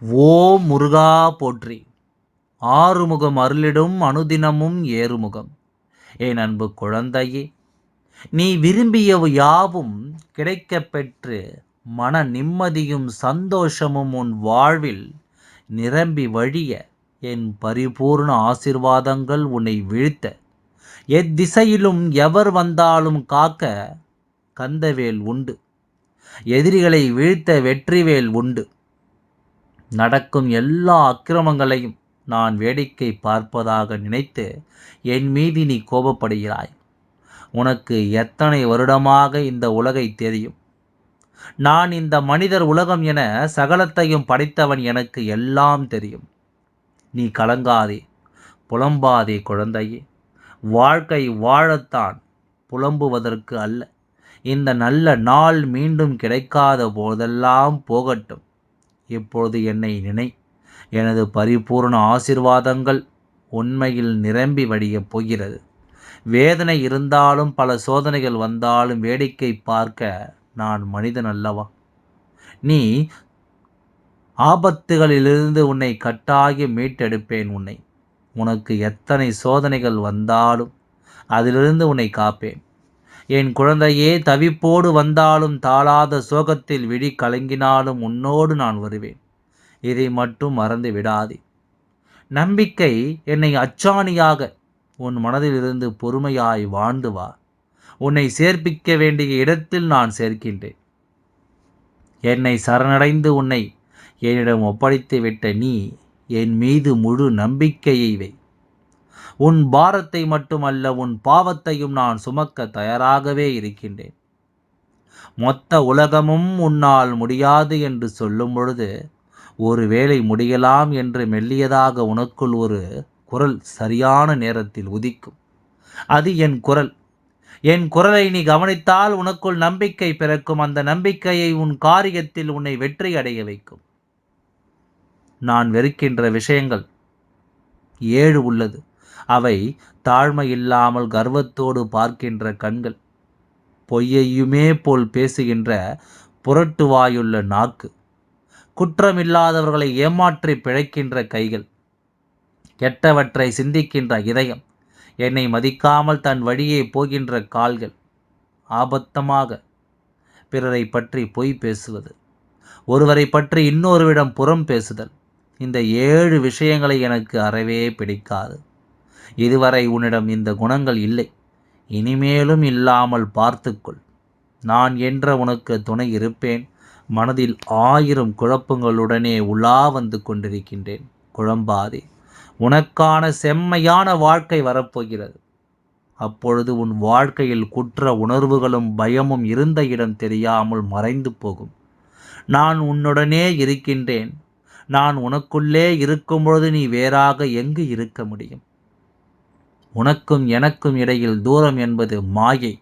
ஓ முருகா போற்றி. ஆறுமுகம் அருளிடும் அனுதினமும் ஏறுமுகம். என் அன்பு குழந்தையே நீ விரும்பிய யாவும் கிடைக்கப் பெற்று மன நிம்மதியும் சந்தோஷமும் உன் வாழ்வில் நிரம்பி வழிய என் பரிபூர்ண ஆசிர்வாதங்கள் உன்னை வீழ்த்த. எத்திசையிலும் எவர் வந்தாலும் காக்க கந்தவேல் உண்டு. எதிரிகளை வீழ்த்த வெற்றிவேல் உண்டு. நடக்கும் எல்லா அக்கிரமங்களையும் நான் வேடிக்கை பார்ப்பதாக நினைத்து என் மீது நீ கோபப்படுகிறாய். உனக்கு எத்தனை வருடமாக இந்த உலகை தெரியும்? நான் இந்த மனிதர் உலகம் என சகலத்தையும் படைத்தவன் எனக்கு எல்லாம் தெரியும். நீ கலங்காதே புலம்பாதே குழந்தையே. வாழ்க்கை வாழத்தான் புலம்புவதற்கு அல்ல. இந்த நல்ல நாள் மீண்டும் கிடைக்காத போதெல்லாம் போகட்டும். இப்பொழுது என்னை நினை. எனது பரிபூர்ண ஆசிர்வாதங்கள் உண்மையில் நிரம்பி வடியப் போகிறது. வேதனை இருந்தாலும் பல சோதனைகள் வந்தாலும் வேடிக்கை பார்க்க நான் மனிதன் அல்லவா? நீ ஆபத்துகளிலிருந்து உன்னை கட்டாகி மீட்டெடுப்பேன் உன்னை. உனக்கு எத்தனை சோதனைகள் வந்தாலும் அதிலிருந்து உன்னை காப்பேன். என் குழந்தையே தவிப்போடு வந்தாலும் தாளாத சோகத்தில் விழி கலங்கினாலும் உன்னோடு நான் வருவேன். இதை மட்டும் மறந்து விடாதே. நம்பிக்கை என்னை அச்சாணியாக உன் மனதிலிருந்து பொறுமையாய் வாழ்ந்து வா. உன்னை சேர்ப்பிக்க வேண்டிய இடத்தில் நான் சேர்க்கின்றேன். என்னை சரணடைந்து உன்னை என்னிடம் ஒப்படைத்து விட்ட நீ என் மீது முழு நம்பிக்கையை வை. உன் பாரத்தை மட்டுமல்ல உன் பாவத்தையும் நான் சுமக்க தயாராகவே இருக்கின்றேன். மொத்த உலகமும் உன்னால் முடியாது என்று சொல்லும் பொழுது ஒருவேளை முடியலாம் என்று மெல்லியதாக உனக்குள் ஒரு குரல் சரியான நேரத்தில் உதிக்கும். அது என் குரல். என் குரலை நீ கவனித்தால் உனக்குள் நம்பிக்கை பிறக்கும். அந்த நம்பிக்கையை உன் காரியத்தில் உன்னை வெற்றி அடைய வைக்கும். நான் வெறுக்கின்ற விஷயங்கள் ஏழு உள்ளது. அவை தாழ்மை இல்லாமல் கர்வத்தோடு பார்க்கின்ற கண்கள் பொய்யையுமே போல் பேசுகின்ற புரட்டு வாயுள்ள நாக்கு குற்றமில்லாதவர்களை ஏமாற்றி பிழைக்கின்ற கைகள் கெட்டவற்றை சிந்திக்கின்ற இதயம் என்னை மதிக்காமல் தன் வழியே போகின்ற கால்கள் ஆபத்தமாக பிறரை பற்றி பொய் பேசுவது ஒருவரை பற்றி இன்னொருவிடம் புறம் பேசுதல் இந்த ஏழு விஷயங்களை எனக்கு அறவே பிடிக்காது. இதுவரை உன்னிடம் இந்த குணங்கள் இல்லை. இனிமேலும் இல்லாமல் பார்த்துக்கொள். நான் என்ற உனக்கு துணை இருப்பேன். மனதில் ஆயிரம் குழப்பங்களுடனே உலா வந்து கொண்டிருக்கின்றேன். குழம்பாதே உனக்கான செம்மையான வாழ்க்கை வரப்போகிறது. அப்பொழுது உன் வாழ்க்கையில் குற்ற உணர்வுகளும் பயமும் இருந்த இடம் தெரியாமல் மறைந்து போகும். நான் உன்னுடனே இருக்கின்றேன். நான் உனக்குள்ளே இருக்கும் பொழுது நீ வேறாக எங்கு இருக்க முடியும்? உனக்கும் எனக்கும் இடையில் தூரம் என்பது மாயை.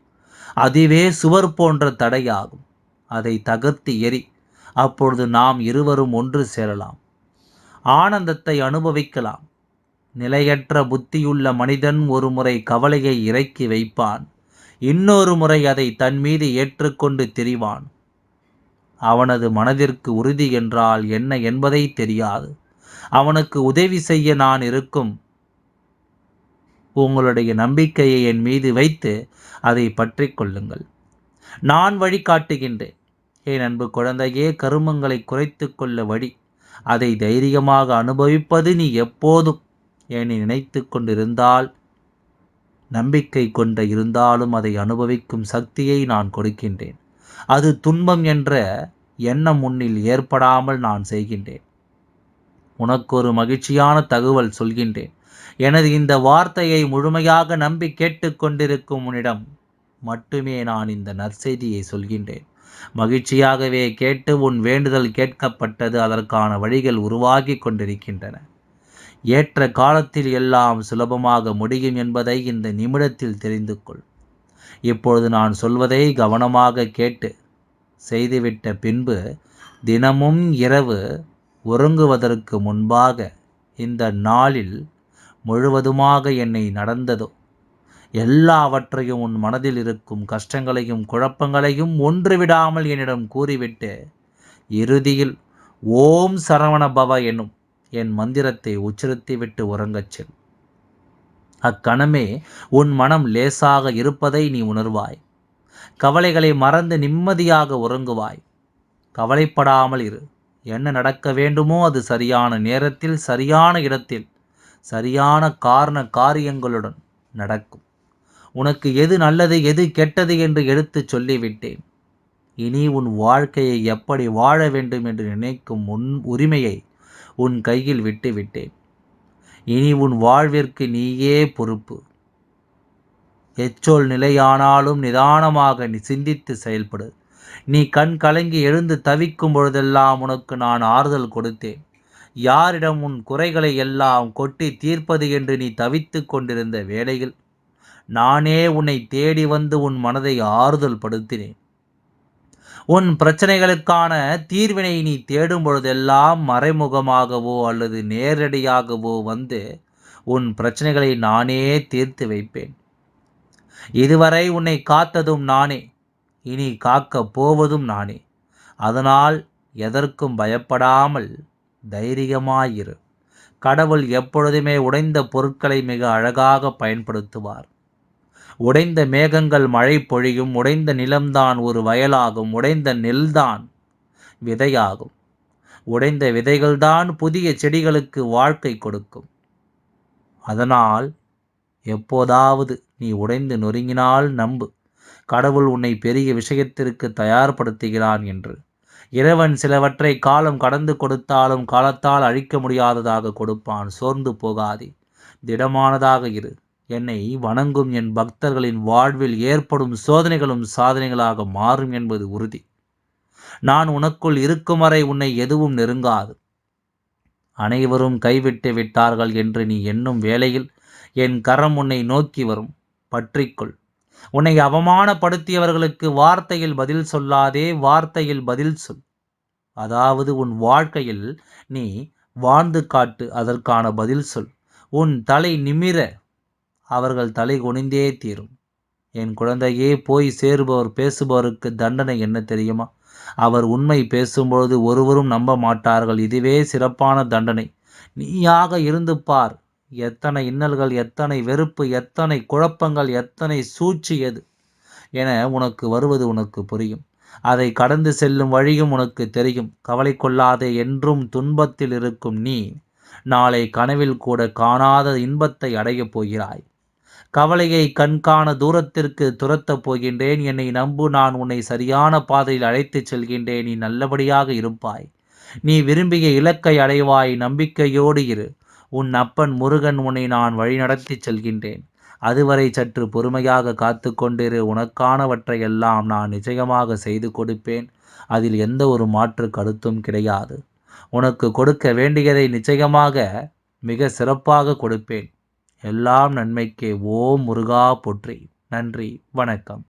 அதுவே சுவர் போன்ற தடையாகும். அதை தகர்த்து எரி அப்பொழுது நாம் இருவரும் ஒன்று சேரலாம். ஆனந்தத்தை அனுபவிக்கலாம். நிலையற்ற புத்தியுள்ள மனிதன் ஒரு முறை கவலையை இறக்கி வைப்பான். இன்னொரு முறை அதை தன் மீது ஏற்றுக்கொண்டு திரிவான். அவனது மனதிற்கு உறுதி என்றால் என்ன என்பதை தெரியாது. அவனுக்கு உதவி செய்ய நான் இருக்கும் உங்களுடைய நம்பிக்கையை என் மீது வைத்து அதை பற்றி கொள்ளுங்கள். நான் வழிகாட்டுகின்றேன் என் அன்பு குழந்தையே கருமங்களை குறைத்து கொள்ள வழி. அதை தைரியமாக அனுபவிப்பது நீ எப்போதும். என்னை நினைத்து கொண்டிருந்தால் நம்பிக்கை கொண்ட இருந்தாலும் அதை அனுபவிக்கும் சக்தியை நான் கொடுக்கின்றேன். அது துன்பம் என்ற எண்ணம் முன்னில் ஏற்படாமல் நான் செய்கின்றேன். உனக்கு ஒரு மகிழ்ச்சியான தகவல் சொல்கின்றேன். எனது இந்த வார்த்தையை முழுமையாக நம்பி கேட்டுக்கொண்டிருக்கும் உன்னிடம் மட்டுமே நான் இந்த நற்செய்தியை சொல்கின்றேன். மகிழ்ச்சியாகவே கேட்டு உன் வேண்டுதல் கேட்கப்பட்டது அதற்கான வழிகள் உருவாகி கொண்டிருக்கின்றன. ஏற்ற காலத்தில் எல்லாம் சுலபமாக முடியும் என்பதை இந்த நிமிடத்தில் தெரிந்து கொள். இப்பொழுது நான் சொல்வதை கவனமாக கேட்டு செய்துவிட்ட பின்பு தினமும் இரவு உறங்குவதற்கு முன்பாக இந்த நாளில் முழுவதுமாக என்னை நடந்ததோ? எல்லாவற்றையும் உன் மனதில் இருக்கும் கஷ்டங்களையும் குழப்பங்களையும் ஒன்று விடாமல் என்னிடம் கூறிவிட்டு இறுதியில் ஓம் சரவண பவ என்னும் என் மந்திரத்தை உச்சரித்துவிட்டு உறங்கச் செல். அக்கணமே உன் மனம் லேசாக இருப்பதை நீ உணர்வாய். கவலைகளை மறந்து நிம்மதியாக உறங்குவாய். கவலைப்படாமல் இரு. என்ன நடக்க வேண்டுமோ அது சரியான நேரத்தில் சரியான இடத்தில். சரியான காரண காரியங்களுடன் நடக்கும். உனக்கு எது நல்லது எது கெட்டது என்று எடுத்துச் சொல்லிவிட்டேன். இனி உன் வாழ்க்கையை எப்படி வாழ வேண்டும் என்று நினைக்கும் உன் உரிமையை உன் கையில் விட்டுவிட்டேன். இனி உன் வாழ்விற்கு நீயே பொறுப்பு. எச்சொல் நிலையானாலும் நிதானமாக நீ சிந்தித்து செயல்படு. நீ கண் கலங்கி எழுந்து தவிக்கும் பொழுதெல்லாம் உனக்கு நான் ஆறுதல் கொடுத்தேன். யாரிடம் உன் குறைகளை எல்லாம் கொட்டி தீர்ப்பது என்று நீ தவித்து கொண்டிருந்த வேளையில் நானே உன்னை தேடி வந்து உன் மனதை ஆறுதல் படுத்தினேன். உன் பிரச்சனைகளுக்கான தீர்வினை நீ தேடும் பொழுதெல்லாம் மறைமுகமாகவோ அல்லது நேரடியாகவோ வந்து உன் பிரச்சனைகளை நானே தீர்த்து வைப்பேன். இதுவரை உன்னை காத்ததும் நானே இனி காக்கப் போவதும் நானே. அதனால் எதற்கும் பயப்படாமல் தைரியமாயிரு. கடவுள் எப்பொழுதுமே உடைந்த பொருட்களை மிக அழகாக பயன்படுத்துவார். உடைந்த மேகங்கள் மழை பொழியும் உடைந்த நிலம்தான் ஒரு வயலாகும் உடைந்த நெல்தான் விதையாகும். உடைந்த விதைகள்தான் புதிய செடிகளுக்கு வாழ்க்கை கொடுக்கும். அதனால் எப்போதாவது நீ உடைந்து நொறுங்கினால் நம்பு கடவுள் உன்னை பெரிய விஷயத்திற்கு தயார்படுத்துகிறான் என்று. இறைவன் சிலவற்றை காலம் கடந்து கொடுத்தாலும் காலத்தால் அழிக்க முடியாததாக கொடுப்பான். சோர்ந்து போகாதே. திடமானதாக இரு. என்னை வணங்கும் என் பக்தர்களின் வாழ்வில் ஏற்படும் சோதனைகளும் சாதனைகளாக மாறும் என்பது உறுதி. நான் உனக்குள் இருக்கும் வரை உன்னை எதுவும் நெருங்காது. அனைவரும் கைவிட்டு விட்டார்கள் என்று நீ எண்ணும் வேளையில் என் கரம் உன்னை நோக்கி வரும். பற்றிக்கொள். உன்னை அவமானப்படுத்தியவர்களுக்கு வார்த்தையில் பதில் சொல்லாதே வார்த்தையில் பதில் சொல். அதாவது உன் வாழ்க்கையில் நீ வாழ்ந்து காட்டு அதற்கான பதில் சொல். உன் தலை நிமிர அவர்கள் தலை குனிந்தே தீரும். என் குழந்தையே போய் சேருபவர் பேசுபவருக்கு தண்டனை என்ன தெரியுமா? அவர் உண்மை பேசும்பொழுது ஒருவரும் நம்ப மாட்டார்கள். இதுவே சிறப்பான தண்டனை. நீயாக இருந்து பார். எத்தனை இன்னல்கள் எத்தனை வெறுப்பு எத்தனை குழப்பங்கள் எத்தனை சூழ்ச்சி எது என உனக்கு வருவது உனக்கு புரியும். அதை கடந்து செல்லும் வழியும் உனக்கு தெரியும். கவலை கொள்ளாதே என்றும் துன்பத்தில் இருக்கும் நீ நாளை கனவில் கூட காணாத இன்பத்தை அடையப் போகிறாய். கவலையை கண்காண தூரத்திற்கு துரத்தப் போகின்றேன். என்னை நம்பு நான் உன்னை சரியான பாதையில் அழைத்துச் செல்கின்றேன். நீ நல்லபடியாக இருப்பாய். நீ விரும்பிய இலக்கை அடைவாய். நம்பிக்கையோடு இரு. உன் அப்பன் முருகன் உன்னை நான் வழிநடத்திச் செல்கின்றேன். அதுவரை சற்று பொறுமையாக காத்து கொண்டிரு உனக்கானவற்றையெல்லாம் நான் நிச்சயமாக செய்து கொடுப்பேன். அதில் எந்த ஒரு மாற்று கருத்தும் கிடையாது. உனக்கு கொடுக்க வேண்டியதை நிச்சயமாக மிக சிறப்பாக கொடுப்பேன். எல்லாம் நன்மைக்கே. ஓம் முருகா போற்றி. நன்றி. வணக்கம்.